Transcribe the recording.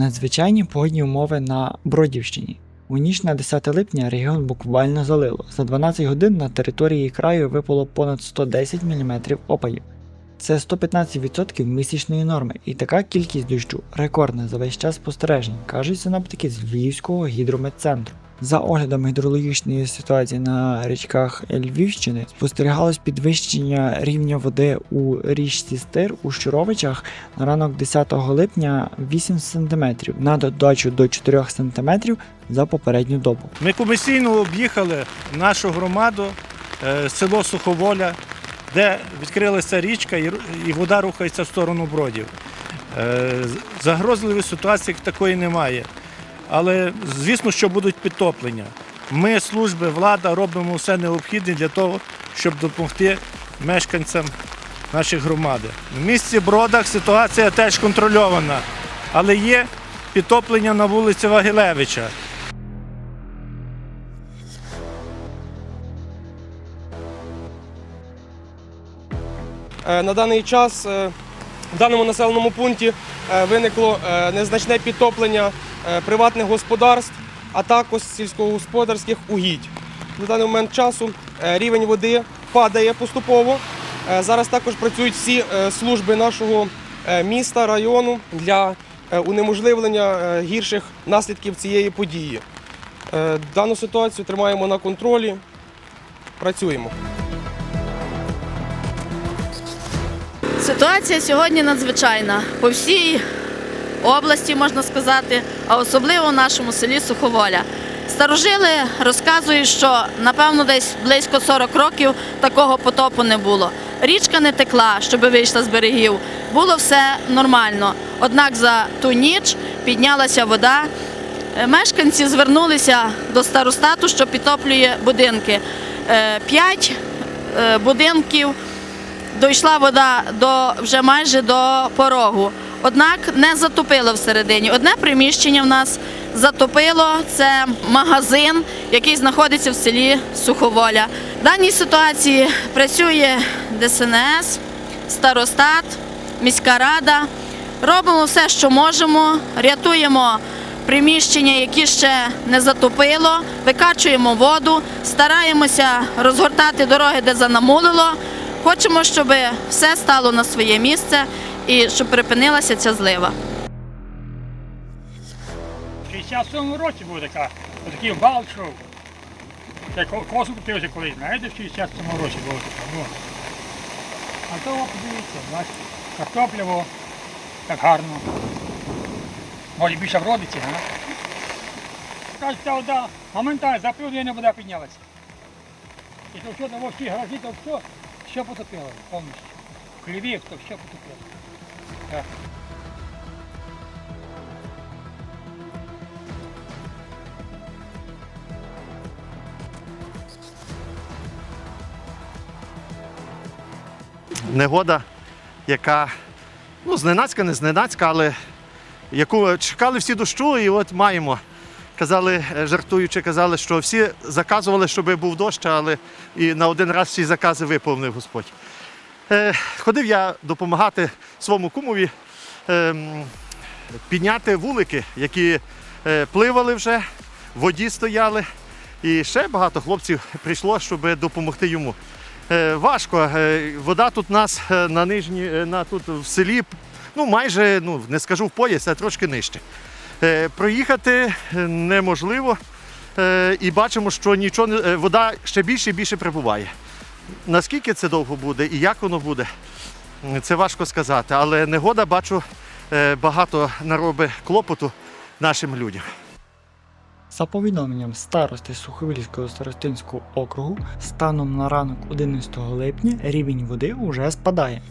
Надзвичайні погодні умови на Бродівщині. У ніч на 10 липня регіон буквально залило. За 12 годин на території краю випало понад 110 мм опадів. Це 115% місячної норми, і така кількість дощу рекордна за весь час спостережень, кажуть синоптики з Львівського гідрометцентру. За оглядом гідрологічної ситуації на річках Львівщини спостерігалось підвищення рівня води у річці Стир у Щуровичах на ранок 10 липня 8 см, на додачу до 4 см за попередню добу. Ми комісійно об'їхали нашу громаду, е, село Суховоля, де відкрилася річка і вода рухається в сторону бродів. Е, Загрозливої ситуації такої немає. Але звісно, що будуть підтоплення. Ми, служби, влада, робимо все необхідне для того, щоб допомогти мешканцям нашої громади. В місті Бродах ситуація теж контрольована, але є підтоплення на вулиці Вагилевича. Е, На даний час е, в даному населеному пункті е, виникло незначне підтоплення приватних господарств, а також сільськогосподарських угідь. На даний момент часу е, рівень води падає поступово. Е, Зараз також працюють всі е, служби нашого е, міста, району для е, унеможливлення е, гірших наслідків цієї події. Е, Дану ситуацію тримаємо на контролі, працюємо. Ситуація сьогодні надзвичайна по всій області, можна сказати, а особливо в нашому селі Суховоля. Старожили розказують, що напевно десь близько 40 років такого потопу не було. Річка не текла, щоб вийшла з берегів. Було все нормально. Однак за ту ніч піднялася вода. Е, Мешканці звернулися до старостату, що підтоплює будинки. Е, П'ять е, будинків дійшла вода до вже майже до порогу. Однак не затопило всередині. Одне приміщення в нас затопило. Це магазин, який знаходиться в селі Суховоля. В даній ситуації працює ДСНС, старостат, міська рада. Робимо все, що можемо, рятуємо приміщення, які ще не затопило, викачуємо воду, стараємося розгортати дороги, де занамулило. Хочемо, щоб все стало на своє місце і щоб припинилася ця злива. В 67 році був така, такий вал. Я ко- косу купився колись, знаєте, в 67-му році було таке. А то подивіться, бачите, картопляво, так гарно. Може більше вродиться, га? Кажуть, та вода моментально за півдня вода піднялася. І то все того всі гаражі, то все, все потопило повністю. Хлівів, то все потопило. Так. негода, яка ну, зненацька, не зненацька, але яку чекали всі дощу, і от маємо. Казали, е, жартуючи, казали, що всі заказували, щоб був дощ, але і на один раз всі закази виповнив Господь. Е, ходив я допомагати своєму кумові ем, підняти вулики, які е, пливали вже, в воді стояли. І ще багато хлопців прийшло, щоб допомогти йому. Важко. Вода тут у нас на нижній, е, на тут в селі, ну майже ну не скажу в пояс, а трошки нижче. Е, Проїхати неможливо. Е, І бачимо, що нічого е, вода ще більше і більше прибуває. Наскільки це довго буде і як воно буде, це важко сказати. Але негода бачу багато наробить клопоту нашим людям. За повідомленням старости Суховільського старостинського округу, станом на ранок 11 липня рівень води уже спадає.